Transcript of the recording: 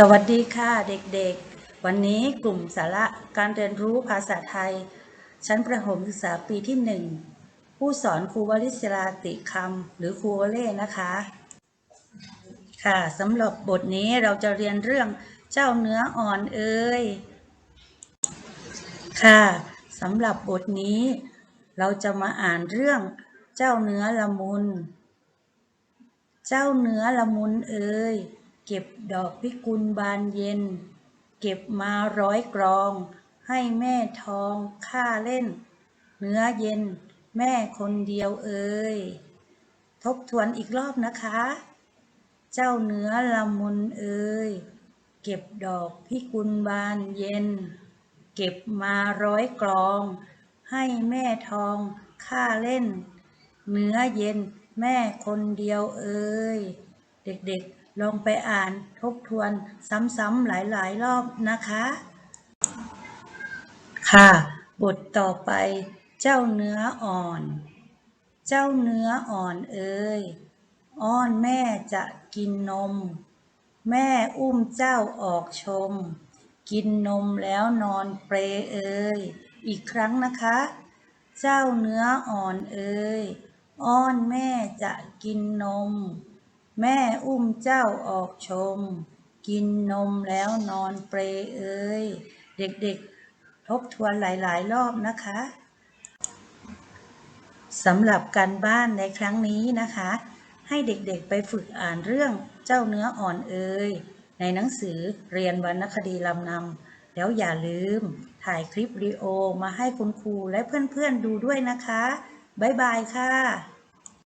สวัสดีค่ะเด็กๆ วันนี้กลุ่มสาระการเรียนรู้ภาษาไทย ชั้นประถมศึกษาปีที่หนึ่งผู้สอนครูวลิศราติคำหรือครูเล่นะคะ ค่ะสำหรับบทนี้เราจะเรียนเรื่องเจ้าเนื้ออ่อนเอ่ยค่ะสำหรับบทนี้ เราจะมาอ่านเรื่องเจ้าเนื้อละมุน เจ้าเนื้อละมุนเอ่ย เก็บดอกพิกุลบานเย็น เก็บมาร้อยกรอง ให้แม่ทองข้าเล่น เนื้อเย็นแม่คนเดียวเอ่ยทบทวนอีกรอบนะคะ เจ้าเนื้อละมุนเอ่ยเก็บดอกพิกุลบานเย็น เก็บมาร้อยกรอง ให้แม่ทองข้าเล่น เนื้อเย็นแม่คนเดียวเอ่ยเด็กๆ ลองไปอ่านทบทวนซ้ำๆหลายๆ รอบนะคะ ค่ะ บทต่อไป เจ้าเนื้ออ่อน เจ้าเนื้ออ่อนเอ่ยอ้อนแม่จะกินนม แม่อุ้มเจ้าออกชม กินนมแล้วนอนเปรเอ่ยอีกครั้งนะคะ เจ้าเนื้ออ่อนเอ่ยอ้อนแม่จะกินนม แม่อุ้มเจ้าออกชม กินนมแล้วนอนเปรเอ่ยเด็กๆ ทบทวนหลายๆ รอบนะคะสำหรับการบ้านในครั้งนี้นะคะ ให้เด็กๆไปฝึกอ่านเรื่องเจ้าเนื้ออ่อนเอ่ยในหนังสือเรียนวรรณคดีลำนำแล้วอย่าลืมถ่ายคลิปวิดีโอมาให้คุณครูและเพื่อนๆดูด้วยนะคะ บ๊ายบายค่ะ